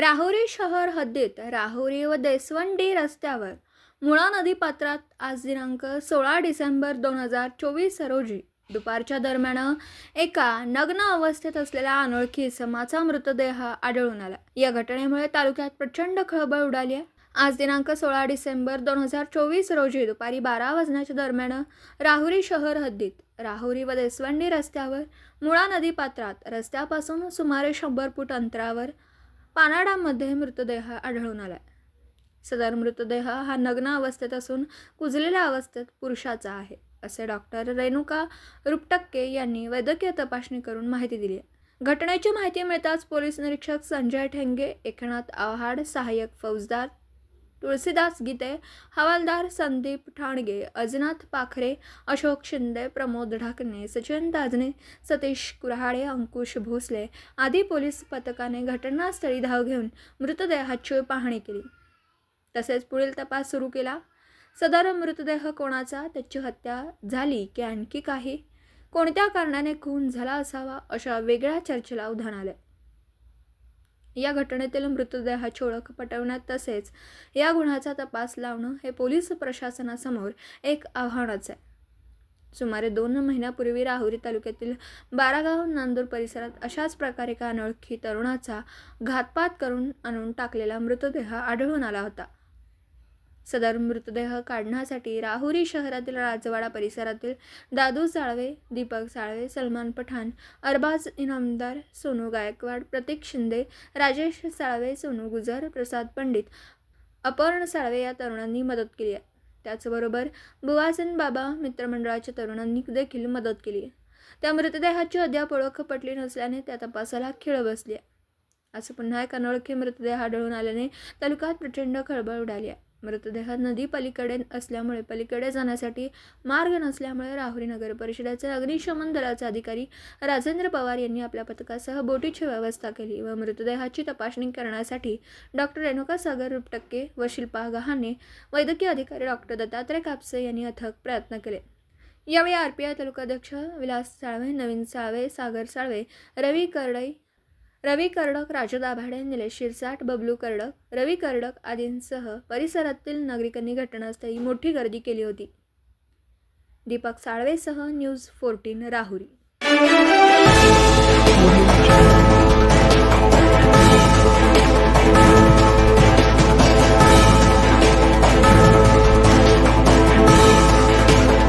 राहुरी शहर हद्दीत राहुरी व देसवंडी रस्त्यावर मुळा नदीपात्रात आज दिनांक सोळा डिसेंबर दोन हजार चोवीस रोजी. दुपारच्या दरम्यान एका नग्न अवस्थेत असलेल्या अनोळखी इसमाचा मृतदेह आढळून आला. या घटनेमुळे तालुक्यात प्रचंड खळबळ उडाली आहे. आज दिनांक सोळा डिसेंबर दोन हजार चोवीस रोजी दुपारी बारा वाजण्याच्या दरम्यान राहुरी शहर हद्दीत राहुरी व देसवंडी रस्त्यावर मुळा नदीपात्रात रस्त्यापासून सुमारे शंभर फूट अंतरावर पानाडामध्ये मृतदेह आढळून आला सदर मृतदेह हा नग्न अवस्थेत असून कुजलेल्या अवस्थेत पुरुषाचा आहे असे डॉक्टर रेणुका रुपटक्के यांनी वैद्यकीय तपासणी करून माहिती दिली आहे. घटनेची माहिती मिळताच पोलीस निरीक्षक संजय ठेंगे एकनाथ आव्हाड सहाय्यक फौजदार तुळसीदास गीते हवालदार संदीप ठाणगे अजनाथ पाखरे अशोक शिंदे प्रमोद ढाकणे सचिन दाजने सतीश कुऱ्हाडे अंकुश भोसले आदी पोलीस पथकाने घटनास्थळी धाव घेऊन मृतदेहाची पाहणी केली. तसेच पुढील तपास सुरू केला. सदर मृतदेह कोणाचा? त्याची हत्या झाली की आणखी काही? कोणत्या कारणाने खून झाला असावा? अशा वेगळ्या चर्चेला उधाण आलं या घटनेतील मृतदेहाची ओळख पटवण्यात तसेच या गुन्ह्याचा तपास लावणं हे पोलीस प्रशासनासमोर एक आव्हानच आहे. सुमारे दोन महिन्यापूर्वी राहुरी तालुक्यातील बारागाव नांदूर परिसरात अशाच प्रकारे एका अनोळखी तरुणाचा घातपात करून आणून टाकलेला मृतदेह आढळून आला होता. सदर मृतदेह काढण्यासाठी राहुरी शहरातील राजवाडा परिसरातील दादू साळवे दीपक साळवे सलमान पठाण अरबाज इनामदार सोनू गायकवाड प्रतीक शिंदे राजेश साळवे सोनू गुजर प्रसाद पंडित अपर्ण साळवे या तरुणांनी मदत केली आहे. त्याचबरोबर बुवासन बाबा मित्रमंडळाच्या तरुणांनी देखील मदत केली आहे. त्या मृतदेहाची अद्याप ओळख पटली नसल्याने त्या तपासाला खिळ बसली आहे. असं पुन्हा एक अनोळखी मृतदेह आढळून आल्याने तालुक्यात प्रचंड खळबळ उडाली आहे. मृतदेह नदी पलीकडे असल्यामुळे पलीकडे जाण्यासाठी मार्ग नसल्यामुळे राहुरी नगर परिषदेचे अग्निशमन दलाचे अधिकारी राजेंद्र पवार यांनी आपल्या पथकासह बोटीची व्यवस्था केली व मृतदेहाची तपासणी करण्यासाठी डॉक्टर रेणुका सागर रुपटक्के व शिल्पा गहाणे वैद्यकीय अधिकारी डॉक्टर दत्तात्रय कापसे यांनी अथक प्रयत्न केले. यावेळी आर पी आय तालुकाध्यक्ष विलास साळवे नवीन साळवे सागर साळवे रवी करडई रवी कर्डक राजू दाभाडे निलेश शिरसाट बबलू कर्डक रवी कर्डक आदींसह परिसरातील नागरिकांनी घटनास्थळी मोठी गर्दी केली होती. दीपक साळवेसह न्यूज फोर्टीन राहुरी.